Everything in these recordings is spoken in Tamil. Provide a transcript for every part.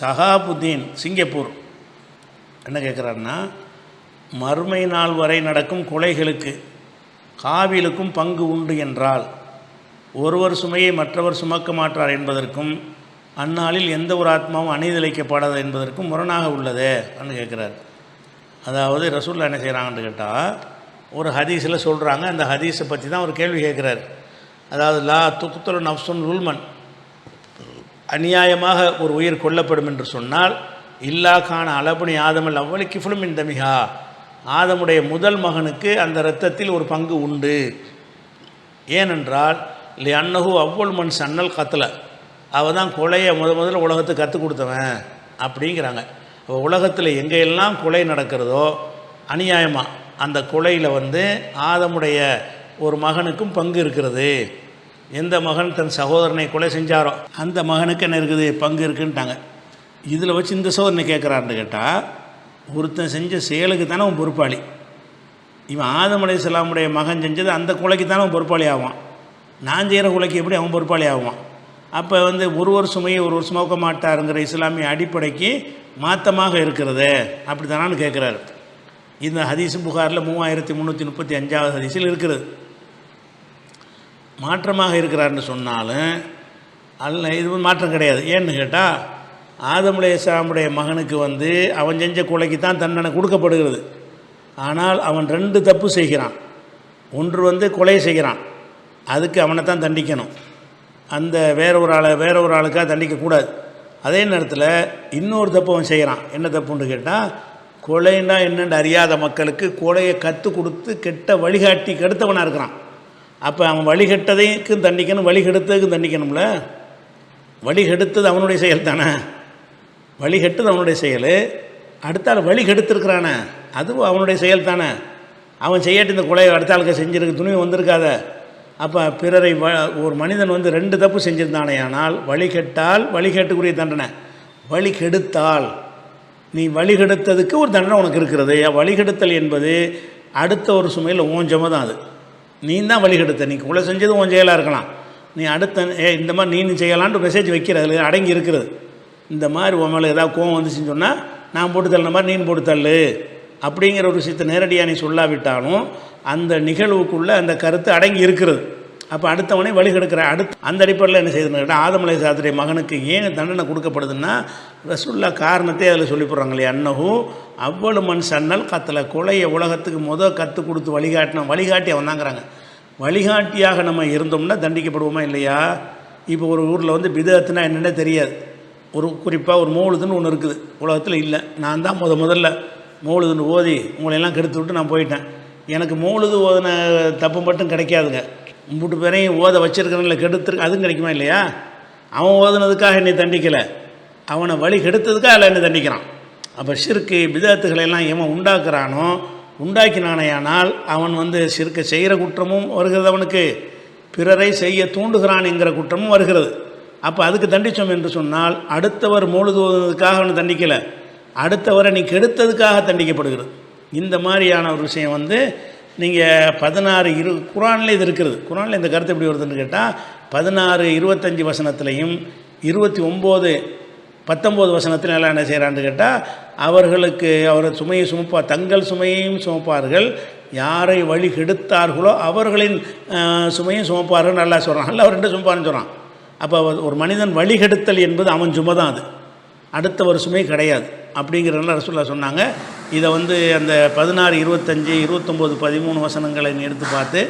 சஹாபுத்தீன் சிங்கப்பூர். என்ன கேட்குறாருன்னா மறுமை நாள் வரை நடக்கும் கொலைகளுக்கு காவிலுக்கும் பங்கு உண்டு என்றால் ஒருவர் சுமையை மற்றவர் சுமக்க மாட்டார் என்பதற்கும் அந்நாளில் எந்த ஒரு ஆத்மாவும் அநீதிழைக்கப்படாது என்பதற்கும் முரணாக உள்ளதே அப்படின்னு கேட்குறாரு அதாவது ரசூல்லா என்ன செய்கிறாங்கன்னு கேட்டால் ஒரு ஹதீஸில் சொல்கிறாங்க அந்த ஹதீஸை பற்றி தான் ஒரு கேள்வி கேட்குறாரு அதாவது லா துக்குத்தல் நப்சுன் உல்மன் அநியாயமாக ஒரு உயிர் கொல்லப்படும் என்று சொன்னால் இல்லா கான அளபணி ஆதமல் அவ்வளி கிஃபுலும் இந்த ஆதமுடைய முதல் மகனுக்கு அந்த இரத்தத்தில் ஒரு பங்கு உண்டு. ஏனென்றால் இல்லை அன்னகு அவ்வளவு மண் சன்னல் கத்தலை. அவள் தான் கொலையை முத முதல்ல உலகத்துக்கு கற்றுக் கொடுத்தவன் அப்படிங்கிறாங்க. இப்போ உலகத்தில் எங்கெல்லாம் கொலை நடக்கிறதோ அநியாயமாக அந்த கொலையில் வந்து ஆதமுடைய ஒரு மகனுக்கும் பங்கு இருக்கிறது. எந்த மகன் தன் சகோதரனை கொலை செஞ்சாரோ அந்த மகனுக்கு என்ன இருக்குது? பங்கு இருக்குன்ட்டாங்க. இதில் வச்சு இந்த சோதனை கேட்குறான்னு கேட்டால் ஒருத்தன் செஞ்ச செயலுக்கு தானே அவன் பொறுப்பாளி. இவன் ஆதம் அலைஹிஸ்ஸலாமுடைய மகன் செஞ்சது அந்த கொலைக்கு தானே அவன் பொறுப்பாளி ஆவான். நான் செய்கிற கொலைக்கு எப்படி அவன் பொறுப்பாளி ஆவான்? அப்போ வந்து ஒரு ஒருவர் ஒரு வருஷம் நோக்க மாட்டாருங்கிற இஸ்லாமிய அடிப்படைக்கு மாற்றமாக இருக்கிறது அப்படி தானான்னு கேட்குறாரு இந்த ஹதீஸ் புகாரில் மூவாயிரத்தி முந்நூற்றி முப்பத்தி அஞ்சாவது ஹதீஸில் இருக்கிறது மாற்றமாக இருக்கிறாருன்னு சொன்னாலும் அல்ல இது மாற்றம் கிடையாது. ஏன்னு கேட்டால் ஆதமுடைய சாமுடைய மகனுக்கு வந்து அவன் செஞ்ச கொலைக்கு தான் தண்டனை கொடுக்கப்படுகிறது. ஆனால் அவன் ரெண்டு தப்பு செய்கிறான். ஒன்று வந்து கொலை செய்கிறான். அதுக்கு அவனை தான் தண்டிக்கணும். அந்த வேற ஒரு ஆளை வேற ஒரு ஆளுக்காக தண்டிக்கக்கூடாது அதே நேரத்தில் இன்னொரு தப்பு அவன் செய்கிறான். என்ன தப்புன்னு கேட்டால் கொலைன்னா என்னென்று அறியாத மக்களுக்கு கொலையை கற்றுக் கொடுத்து கெட்ட வழிகாட்டி கெடுத்தவனாக இருக்கிறான். அப்போ அவன் வழிகட்டதைக்கும் தண்டிக்கணும் வழிகெடுத்ததுக்கும் தண்டிக்கணும்ல? வழிகெடுத்தது அவனுடைய செயல் தானே? வழிகெட்டது அவனுடைய செயல். அடுத்தால் வழிகெடுத்திருக்கிறானே அதுவும் அவனுடைய செயல் தானே? அவன் செய்யாட்டி இந்த கொலையை அடுத்த ஆளுக்கு செஞ்சிருக்கு துணிவு வந்திருக்காத. அப்போ பிறரை வ ஒரு மனிதன் வந்து ரெண்டு தப்பு செஞ்சிருந்தானே ஆனால் வழி கெட்டால் தண்டனை. வழிகெடுத்தால். நீ வழிகெடுத்ததுக்கு ஒரு தண்டனை உனக்கு இருக்கிறது. வழிகெடுத்தல் என்பது அடுத்த ஒரு சுமையில் ஓஞ்சமாக தான் அது. நீ தான் வழிகெடுத்த நீ கொலை செஞ்சது உன் செயலாக இருக்கலாம். நீ அடுத்த ஏ இந்த மாதிரி நீ செய்யலான்ட்டு மெசேஜ் வைக்கிற அதில் அடங்கி இருக்கிறது. இந்த மாதிரி உன் மேலே ஏதாவது கோவம் வந்துச்சுன்னு சொன்னால் நான் போட்டு தள்ளின மாதிரி நீ போட்டு தள்ளு. அப்படிங்கிற ஒரு விஷயத்தை நேரடியாக நீ சொல்லாவிட்டாலும் அந்த நிகழ்வுக்குள்ளே அந்த கருத்து அடங்கி இருக்கிறது. அப்போ அடுத்தவனே வழி கெடுக்கிற அடுத்து அந்த அடிப்படையில் என்ன செய்யுதுன்னு கேட்டால் ஆதமலை சாத்திரை மகனுக்கு ஏன் தண்டனை கொடுக்கப்படுதுன்னா ரசுல்லா காரணத்தை அதில் சொல்லி போடுறாங்க இல்லையா? அன்னஹூ அவ்வளவு மண் சன்னல் கத்தலை கொலையை உலகத்துக்கு முத கற்றுக் கொடுத்து வழிகாட்டின வழிகாட்டி அவன் தாங்கிறாங்க வழிகாட்டியாக நம்ம இருந்தோம்னா தண்டிக்கப்படுவோமா இல்லையா? இப்போ ஒரு ஊரில் வந்து பிதத்துனா என்னென்ன தெரியாது. ஒரு குறிப்பாக ஒரு மௌலுதுன்னு ஒன்று இருக்குது. உலகத்தில் இல்லை. நான் தான் முத முதல்ல மௌலுதுன்னு ஓதி உங்களையெல்லாம் கெடுத்து விட்டு நான் போயிட்டேன். எனக்கு மௌலுது ஓதின தப்பு மட்டும் கிடைக்காதுங்க. மூட்டு பேரையும் ஓத வச்சிருக்கிறவங்கள கெடுத்துருக்கு அதுவும் கிடைக்குமா இல்லையா? அவன் ஓதுனதுக்காக என்னை தண்டிக்கலை. அவனை வழி கெடுத்ததுக்காக அதில் என்னை தண்டிக்கிறான். அப்போ ஷிர்க்கு பிதத்துகளை எல்லாம் எவன் உண்டாக்குறானோ உண்டாக்கினானேயானால் அவன் வந்து சிறுக்க செய்கிற குற்றமும் வருகிறது அவனுக்கு. பிறரை செய்ய தூண்டுகிறான் என்கிற குற்றமும் வருகிறது. அப்போ அதுக்கு தண்டித்தோம் என்று சொன்னால் அடுத்தவர் மூழுதுவதற்காக அவனை தண்டிக்கலை. அடுத்தவரை நீ கெடுத்ததுக்காக தண்டிக்கப்படுகிறது. இந்த மாதிரியான ஒரு விஷயம் வந்து நீங்கள் பதினாறு இரு குரானில் இது இருக்கிறது குரானில் இந்த கருத்து எப்படி வருதுன்னு கேட்டால் பதினாறு இருபத்தஞ்சி வசனத்துலையும் இருபத்தி ஒம்பது பத்தொம்போது வசனத்தில் எல்லாம் என்ன செய்கிறான்னு கேட்டால் அவர்களுக்கு அவர் சுமையை சுமப்பா தங்கள் சுமையையும் சுமப்பார்கள். யாரை வழி கெடுத்தார்களோ அவர்களின் சுமையும் சுமப்பார்கள் நல்லா சொல்கிறான் நல்லா அவர் ரெண்டு சுமப்பாருன்னு சொல்கிறான் அப்போ ஒரு மனிதன் வழிகெடுத்தல் என்பது அவன் சுமை தான் அது. அடுத்த ஒரு சுமை கிடையாது. அப்படிங்கிறதுனால ரசூல்லா சொன்னாங்க. இதை வந்து அந்த பதினாறு இருபத்தஞ்சி இருபத்தொம்போது பதிமூணு வசனங்களை நீ எடுத்து பார்த்து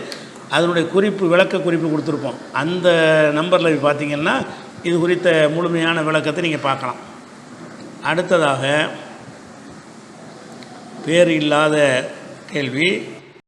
அதனுடைய குறிப்பு விளக்க குறிப்பு கொடுத்துருப்போம். அந்த நம்பரில் பார்த்திங்கன்னா இது குறித்த முழுமையான விளக்கத்தை நீங்கள் பார்க்கலாம். அடுத்ததாக பேர் இல்லாத கேள்வி.